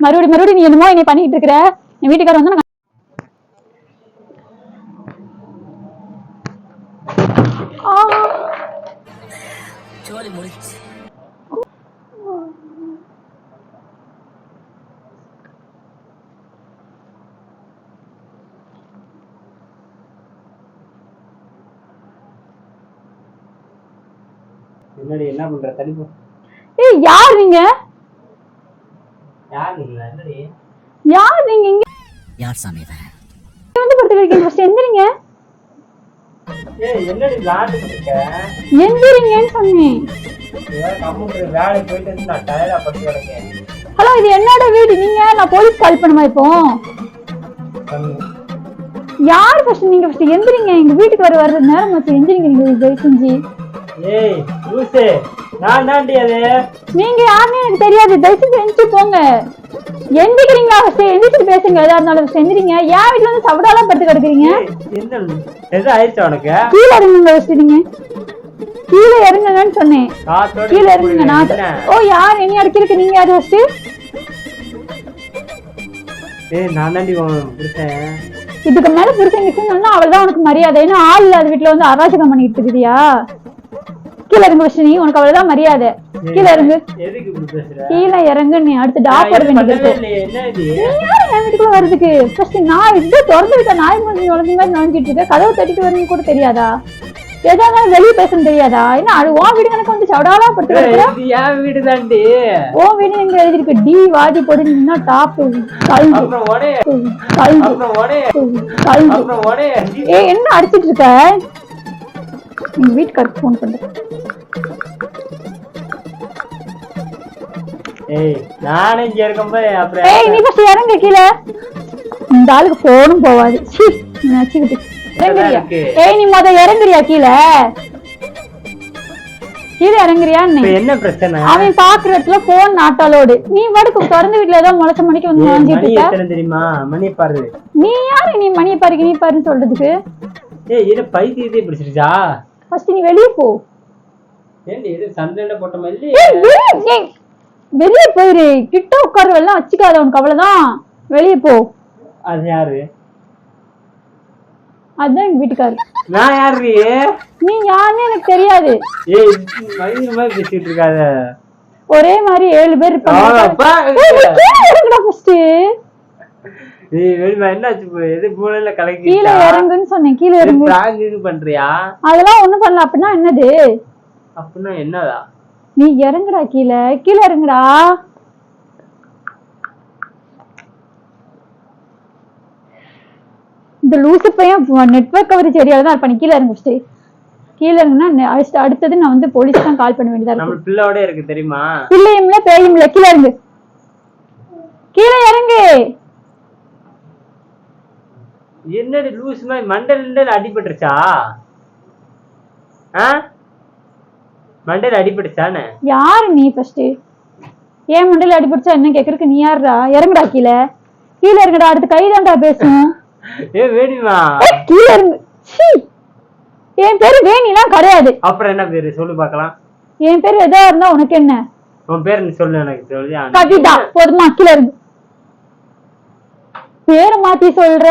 மறுபடியும் மறுபடியும் நீ என்னமோ என்னை பண்ணிட்டு இருக்கிற? என் வீட்டுக்காரர் வந்து நான் ஆ, என்னடி, என்ன பண்ற? தள்ளி போ. ஏய் யார் நீங்க? யார் நீங்களா? என்னடி? யார் நீங்க? இங்க யார் சாமி இவன்? வந்து படுத்து இருக்கீங்க ஃபர்ஸ்ட் எந்திரிங்க ஏய், என்னடி விளையாண்டுட்டு இருக்க? எந்திரிங்கன்னு சொன்னேன் வேலைக்கு போயிட்டு வந்து நான் ஆ படுத்து கிடக்கேன். ஹலோ இது என்னோட வீடு. நீங்க நான் போலீஸ் கால் பண்ணுமா இப்போ. யார் ஃபர்ஸ்ட் நீங்க ஃபர்ஸ்ட் எந்திரிங்க. எங்க வீட்டுக்கு வர வர்றது நேரம் ஆச்சு. எந்திரிங்க. நீங்க தயவு செஞ்சு. ஏய், லூசு, நான் தாண்டி அது. நீங்க யாருன்னு எனக்கு தெரியாது. தயவு செஞ்சு எந்திரிச்சு போங்க. எந்திரிக்கிறீங்களா ஃபர்ஸ்ட் எந்திரிச்சு பேசுங்க. எதா இருந்தாலும் ஏன் வீட்டுல வந்து சவடாலாம் படுத்து கிடக்குறீங்க? என்ன எது ஆயிடுச்சா உனக்கு? கீழே இறங்குங்க ஃபர்ஸ்ட் நீங்க. கீழே இறங்குங்கன்னு சொன்னேன். காத்தோட கீழே இறங்குங்க நான் என்ன? ஓ யார் என்ன அடிக்கிறதுக்கு நீங்க யாரு ஃபர்ஸ்ட் ஏய், நான் தாண்டி உன் புருஷன். இதுக்கு மேல புருஷன் கிட்ட அவள்தான் உனக்கு மரியாதை. ஏன்னா ஆள் இல்லாத வீட்டுல வந்து அராஜகம் பண்ணிட்டு இருக்கிறியா கீழே இறங்கு ஃபர்ஸ்ட் நீ உனக்கு அவ்வளவுதான் மரியாதை. கீழே இறங்கு? கீழே இறங்கு நீ அடுத்து டாப் வேண்டியது என் வீட்டுக்குள்ள வர்றதுக்கு? ஃபர்ஸ்ட் நான் இது திறந்து விட்ட நாய் மாதிரி நுழைஞ்ச மாதிரி நுழைஞ்சிட்டு இருக்க. கதவு தட்டிட்டு வரணும் கூட தெரியாதா? எதா வெளியே பேசணும் தெரியாதா? என்ன அது உன் வீடு கணக்கு வந்து சவடாலா படுத்து என் வீடு தாண்டி உன் வீடு எங்க எழுதிருக்கு டி வாதி போடு நீன்னா டாப் கல்வி கல்வி கல்வி ஏ என்ன அடிச்சிட்டு இருக்க? எங்க வீட்டுக்காருக்கு ஃபோன் பண்றேன் ஏய் நானே இங்க இருக்கும்போது அப்புறம் ஏய் நீ ஃபர்ஸ்ட் இறங்கு கீழே. இந்த ஆளுக்கு போனும் போவாது. சீ நச்சுக்கிட்டு இறங்குறியா. ஏய் நீ முத இறங்குறியா கீழே? கீழே இறங்குறியா இப்ப என்ன பிரச்சனை? அவன் பாக்குற இடத்துல போன் நாட்டாலோடு நீ வடுக்கு திறந்த வீட்டுல ஏதோ முளைச்ச மணிக்கு வந்து மணி இருக்க. தெரியுமா? மணி பாரு. நீ யாரு? நீ மணியை பாருங்க நீ பாருன்னு சொல்றதுக்கு. ஏய் இது பைத்தியத்தை பிடிச்சிருச்சா? ஃபர்ஸ்ட் நீ வெளியே போ. ஏண்டி இது சந்தையில போட்ட மாதிரி வெளிய- போயிரு. கிட்ட உட்கார்றவெல்லாம் வச்சுக்காத உனக்கு அவ்வளவுதான். வெளியே போ. அது யாரு? அதுதான் எங்க வீட்டுக்காரு. நான் யாரு நீ யாருன்னு எனக்கு தெரியாது. ஏய் மயிறு மாதிரி பேசிட்டு இருக்காத. ஒரே மாதிரி ஏழு பேர் இருப்பாங்க. நீ கீழே இறங்குடா first. ஏய் வெளிமா என்னாச்சு இப்போ? எது மூளையில கலக்கி கீழே இறங்குன்னு சொன்னேன் கீழே இறங்கு. பிராங்க் இது பண்றியா? அதெல்லாம் ஒண்ணும் பண்ணல. அப்படின்னா என்னது? அப்படின்னா என்னடா? நீ இறங்குடா கீழே. கீழே இறங்குடா. இந்த லூசு பையன் நெட்வொர்க் கவரேஜ் ஏரியால தான் இருப்பான். கீழே இறங்கு first. கீழே இறங்குனா அடுத்தது நான் வந்து போலீஸ் தான் கால் பண்ண வேண்டியதா இருக்கும். நம்ம பிள்ளையோட இருக்கு தெரியுமா? பிள்ளையும்ல பேயும்ல கீழே இறங்கு. கீழே இறங்கு. என்னடி லூஸ் மாதிரி மண்டல் மண்டல் அடிபட்டுருச்சா? ஆ? மண்டல் அடிபட்டுச்சானே யாரு நீ ஃபர்ஸ்ட் ஏன் மண்டல அடிபடிச்சா என்ன கேக்குறதுக்கு நீ யாருடா இறங்குடா கீழே. கீழே இறங்குடா அடுத்து கைதான்டா பேசணும். ஏ வேணுமா? கீழே இறங்கு. என் பேரு வேணிலாம் கிடையாது. அப்புறம் என்ன பேரு? சொல்லு பார்க்கலாம். என் பேரு எதா இருந்தா உனக்கு என்ன? உன் பேர் சொல்லு எனக்கு சொல்லி. கவிதா போதுமா கீழே இறங்கு பேரை மாத்தி சொல்ற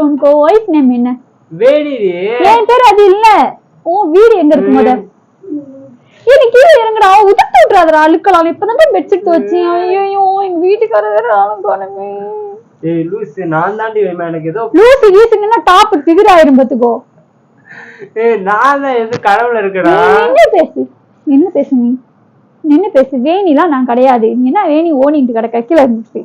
உனக்கு ஒய்ஃப் நேம் என்ன? வேணிடி என் பேர் அது இல்ல. உன் வீடு எங்க இருக்கு முத? நீ கீழே இறங்குடா. உதட்டு விட்டுறாதடா. அழுக்கலாம் இப்பதான் பெட்ஷீட் வச்சேன் ஐயோ எங்க வீட்டுக்காரர் வேற ஆளும் காணுமே. ஏய் லூஸ் நான் தாண்டி எனக்கு ஏதோ லூசு கீசுங்கன்னா டாப் ஃபிகர் ஆயிரும் பாத்துக்கோ. ஏய் நான் எது கடவுள இருக்கடா? என்ன பேசு? என்ன பேசு நீ? நின்னு பேசு? வேணிலாம் நான் கிடையாது. நீ என்ன வேணி ஓனிட்டு கிடக்க? கீழே இருந்துச்சு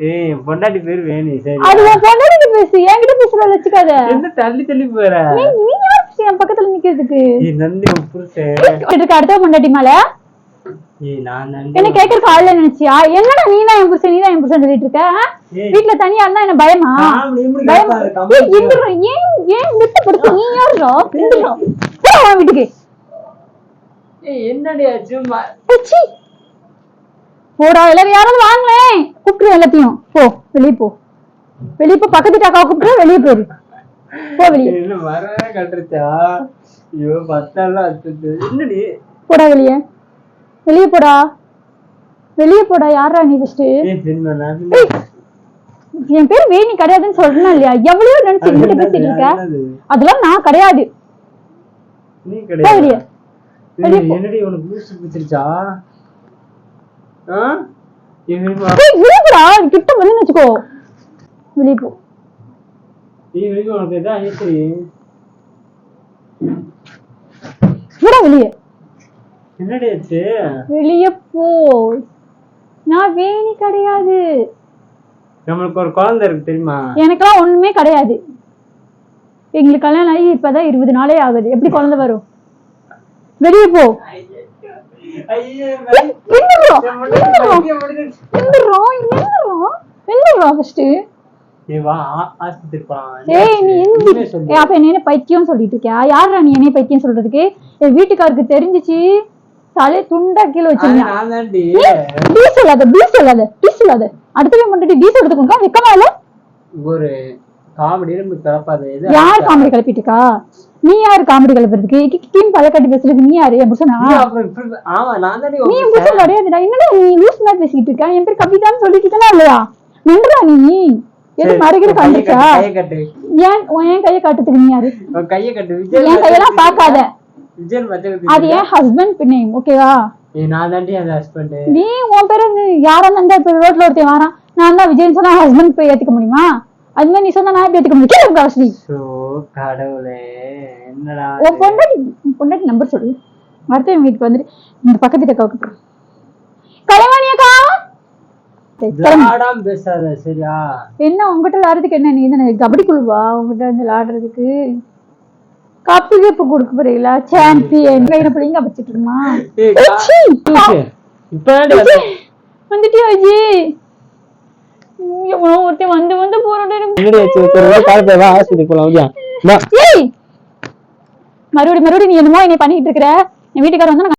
ஏய் பொண்டாட்டி பேர் வேணி சரி. அது உன் பொண்டாட்டி பேசு என்கிட்ட பேசுற வச்சுக்காத. என்ன தள்ளி தள்ளி போற? நீ நீ யார் பேசு என் பக்கத்துல நிக்கிறதுக்கு. ஏய் நந்தி உன் புருஷன். இருக்க அடுத்த பொண்டாட்டி மேல. ஏய் நான் நந்தி. என்ன கேக்குறதுக்கு ஆள்ல நினைச்சியா? என்னடா நீ தான் என் புருஷன் நீ தான் என் புருஷன் சொல்லிட்டு இருக்க. வீட்டுல தனியா இருந்தா என்ன பயமா? பயமா? ஏய், ஏன் ஏன் விட்டு படுத்து நீ யாருடா எந்திரா. போ உன் வீட்டுக்கு. ஏய் என்னடி ஆச்சு? ம- ச்சீ. போடா எல்லாரும் யாராவது வாங்களேன் கூப்பிட்டு எல்லாத்தையும். போ வெளியே போ. வெளியே போ பக்கத்து டாக்காவை கூப்பிட்டு வெளியே போயிரு. போ வெளியே. வர கட்டுருச்சா ஐயோ என்னடி? போடா வெளியே. வெளியே போடா. வெளியே போடா யாரா நீ ஃபர்ஸ்ட் என் பேர் வேணி கிடையாதுன்னு சொல்றேன் இல்லையா? எவ்வளவு நினைச்சு என்கிட்ட பேசிட்டு இருக்க? அதெல்லாம் நான் கிடையாது. நீ கிடையாது. வெளியே. ஏய், என்னடி உனக்கு பூஸ்ட் பிடிச்சிருச்சா? கிட்ட வச்சுக்கோ போ வெளியே. வெளியே நான் வேணி கிடையாது. நம்மளுக்கு ஒரு குழந்தை இருக்கு தெரியுமா? எனக்கெல்லாம் ஒண்ணுமே கிடையாது. எங்களுக்கு கல்யாணம் ஆகி இப்பதான் இருபது நாளே ஆகுது. எப்படி குழந்தை வரும்? வெளியே போ. பைத்தியம் சொல்லிட்டு இருக்கியா? யாரா நீ என்ன பைத்தியம் சொல்றதுக்கு? என் வீட்டுக்காருக்கு தெரிஞ்சுச்சு. தலை துண்டா கீழே வச்சிருந்தேன். டீ சொல்லாத டீ சொல்லாத டீ சொல்லாத அடுத்த மட்டும் டீ சொல்றதுக்கு வெக்கமா இல்ல? ஒரு யார் காமெடி கிளப்பிட்டு இருக்கா நீ யார் காமெடி கிளப்புறதுக்கு டீம் பல கட்டி பேசுறதுக்கு நீ யாரு? என் புருஷனா? நீ என் புருஷன் கிடையாதுடா என்னடா நீ லூஸ் மாதிரி பேசிக்கிட்டு இருக்க? என் பேர் கவிதான்னு இருக்கா இல்லையா? நன்றா நீ. எது மறுகிற கண்டுச்சா ஏன் என் கையை காட்டுறதுக்கு நீ யாரு? உன் கையை கட்டு விஜய் என் கையெல்லாம் பார்க்காத. விஜய் மச்ச அது என் ஹஸ்பண்ட் நேம் ஓகேவா நீ உன் பேர் யாரா இருந்தா இப்ப ரோட்ல ஒருத்தன் வரான். நான் தான் விஜய்னு சொன்னா ஹஸ்பண்ட் போய் ஏத்துக்க முடியுமா? அது மாதிரி நீ சொன்னா நான் எப்படி ஏத்துக்க முடியும்? கவசதி கடவுளே என்னடா உன் பொண்டாட்டி பொண்டாட்டி நம்பர் சொல்லு. அடுத்த வீட்டுக்கு வந்துட்டு இந்த பக்கத்து வீட்டை கவுக்கு கலைவாணி அக்கா! பேசாத சரியா? என்ன உங்ககிட்ட விளாடுறதுக்கு என்ன? நீ தானே கபடி குழுவா? உங்ககிட்ட வந்து விளாடுறதுக்கு கப்பு கப்பு கொடுக்க போறீங்களா? சாம்பியன் கையில பிள்ளைங்க வச்சுட்டு இருக்குமா? ஏய், ஏய், சீ. இப்ப வந்துட்டியா விஜய் எவ்வளோ ஒருத்தன் வந்து வந்து போலாம் ஓகே? வா. ஏய்! மறுபடியும் மறுபடியும் நீ என்னமோ என்னை பண்ணிட்டு இருக்கிற? என் வீட்டுக்காரர் வந்து